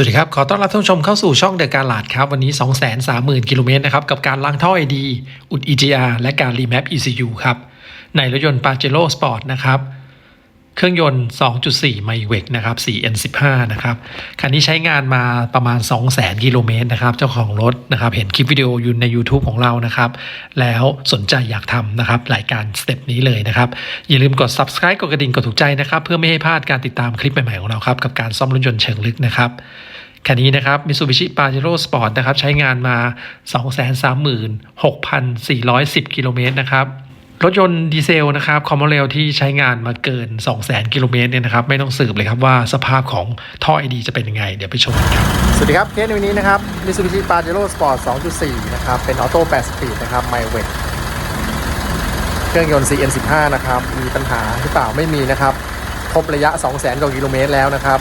สวัสดีครับ ขอต้อนรับท่านผู้ชมเข้าสู่ช่องเดอะการลาดครับ วันนี้ 230,000 กิโลเมตรนะครับ กับการล้างท่อ ID อุด EGR และการรีแมป ECU ครับ ในรถยนต์ Pajero Sport นะครับ เครื่องยนต์ 2.4 ไมเวกนะครับ 4N15 นะครับ คันนี้ใช้งานมาประมาณ 200,000 กิโลเมตรนะครับ เจ้าของรถนะครับ เห็นคลิปวิดีโออยู่ใน YouTube ของเรานะครับ แล้วสนใจอยากทำนะครับ รายการสเต็ปนี้เลยนะครับ อย่าลืมกด subscribe กดกระดิ่ง กดถูกใจนะครับ เพื่อไม่ให้พลาดการติดตามคลิปใหม่ๆของเราครับ กับการซ่อมรถยนต์เชิงลึกนะครับคันนี้นะครับ Mitsubishi Pajero Sport นะครับ ใช้งานมา 236,410 กิโลเมตรนะครับ รถยนต์ดีเซลนะครับคอมมอนเรลที่ใช้งานมาเกิน 200,000 กิโลเมตรเนี่ยนะครับ ไม่ต้องสืบเลยครับว่าสภาพของท่อไอดีจะเป็นยังไง เดี๋ยวไปชมกันครับ สวัสดีครับ เคสในวันนี้นะครับ Mitsubishi Pajero Sport 2.4 นะครับ เป็นออโต้8สปีดนะครับไมเว k เครื่องยนต์ CN15 นะครับ มีปัญหาหรือเปล่าไม่มีนะครับ ครบระยะ 200,000กว่ากิโลเมตรแล้วนะครับ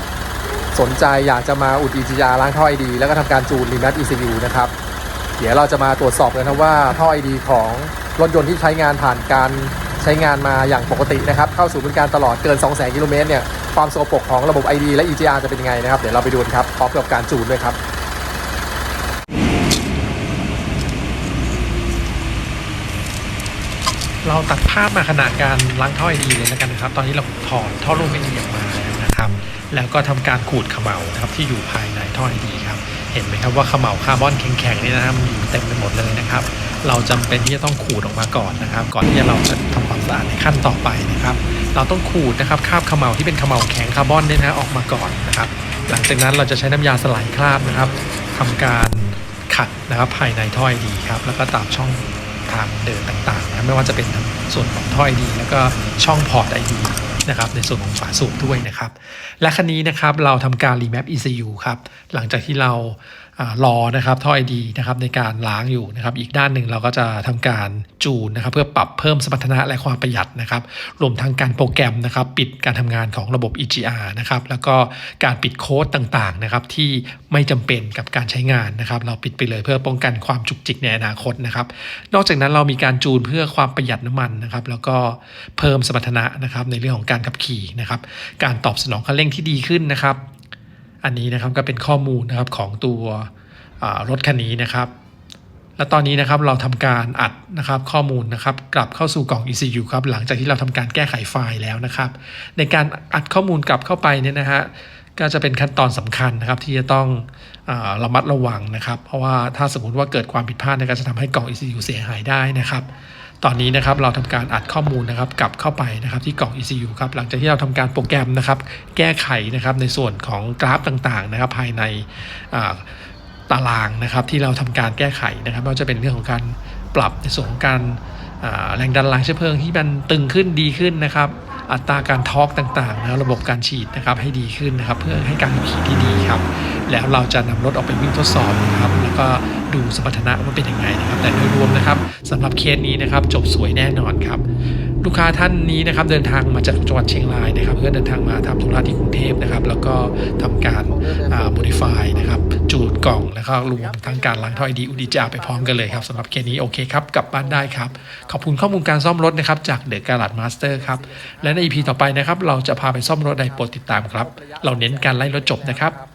สนใจอยากจะมาอุด EGR ล้างท่อ ID แล้วก็ทำการจูนรีแมท ECU นะครับ เดี๋ยวเราจะมาตรวจสอบกันนะว่าท่อ ID ของ รถยนต์ที่ใช้งานผ่านการใช้งานมาอย่างปกตินะครับเข้าสู่บริการตลอดเกิน 200,000กิโลเมตรเนี่ยความโสกปรกของระบบ ID และ EGR จะเป็นยังไงนะครับเดี๋ยวเราไปดูกันครับพร้อมกับการจูนด้วยครับเราตัดภาพมาขณะการล้างท่อไอดีเลยแล้วกันนะครับ ตอนนี้เราถอดท่อรูปไอดีออกมาแล้วนะครับ แล้วก็ทำการขูดขม่านะครับที่อยู่ภายในท่อไอดีครับ เห็นไหมครับว่าเขม่าคาร์บอนแข็งๆนี่นะครับมันอยู่เต็มไปหมดเลยนะครับ เราจำเป็นที่จะต้องขูดออกมาก่อนนะครับ ก่อนที่เราจะทำความสะอาดในขั้นต่อไปนะครับ เราต้องขูดนะครับคราบเขม่าที่เป็นเขม่าแข็งคาร์บอนเนี่ยนะออกมาก่อนนะครับ หลังจากนั้นเราจะใช้น้ำยาสลายคราบนะครับทำการขัดนะครับภายในท่อไอดีครับ แล้วก็ตามช่องทางเดินต่างๆนะไม่ว่าจะเป็นส่วนของท่อไอดี แล้วก็ช่องพอร์ตไอดีนะครับในส่วนของฝาสูบด้วยนะครับ และคันนี้นะครับเราทำการรีแมป ECU ครับ หลังจากที่เรา รอนะครับท่อไอดีนะครับในการล้างอยู่นะครับอีกด้านหนึ่งเราก็จะทำการจูนนะครับเพื่อปรับเพิ่มสมรรถนะและความประหยัดนะครับรวมทั้งการโปรแกรมนะครับปิดการทำงานของระบบ EGR นะครับแล้วก็การปิดโค้ดต่างๆนะครับที่ไม่จำเป็นกับการใช้งานนะครับเราปิดไปเลยเพื่อป้องกันความจุกจิกในอนาคตนะครับนอกจากนั้นเรามีการจูนเพื่อความประหยัดน้ำมันนะครับแล้วก็เพิ่มสมรรถนะนะครับในเรื่องของการขับขี่นะครับการตอบสนองคันเร่งที่ดีขึ้นนะครับ อันนี้นะครับก็เป็นข้อมูลนะครับของตัวรถคันนี้นะครับ และตอนนี้นะครับเราทำการอัดนะครับข้อมูลนะครับกลับเข้าสู่กล่อง ECU ครับหลังจากที่เราทำการแก้ไขไฟล์แล้วนะครับ ในการอัดข้อมูลกลับเข้าไปเนี่ยนะฮะก็จะเป็นขั้นตอนสำคัญนะครับที่จะต้องอระมัดระวังนะครับ เพราะว่าถ้าสมมติว่าเกิดความผิดพลาดเนี่ยก็จะทำให้กล่อง ECU เสียหายได้นะครับ ตอนนี้นะครับเราทำการอัดข้อมูลนะครับกลับเข้าไปนะครับที่กล่อง ECU ครับหลังจากที่เราทำการโปรแกรมนะครับแก้ไขนะครับในส่วนของกราฟต่างๆนะครับภายในตารางนะครับที่เราทำการแก้ไขนะครับไม่ว่าจะเป็นเรื่องของการปรับในส่วนของการแรงดันล้างเชื้อเพลิงที่มันตึงขึ้นดีขึ้นนะครับอัตราการทอร์กต่างๆนะระบบการฉีดนะครับให้ดีขึ้นนะครับเพื่อให้การขับขี่ที่ดีครับ แล้วเราจะนำรถออกไปวิ่งทดสอบนะครับแล้วก็ ดูสมรรถนะว่าเป็นยังไงนะครับแต่โดยรวมนะครับสำหรับเคสนี้นะครับจบสวยแน่นอนครับลูกค้าท่านนี้นะครับเดินทางมาจากจังหวัดเชียงรายนะครับ เพื่อเดินทางมาทำธุระที่กรุงเทพนะครับ แล้วก็ทำการอ่า modify นะครับจูดกล่องแล้วก็รวมทั้งการล้างท่อไอดีอุดิจาไปพร้อมกันเลยครับสำหรับเคสนี้โอเคครับกลับบ้านได้ครับ ขอบคุณข้อมูลการซ่อมรถนะครับจากเดอะการ์ดมาสเตอร์ครับและใน EP ต่อไปนะครับเราจะพาไปซ่อมรถใดโปรดติดตามครับ เราเน้นการไล่รถจบนะครับ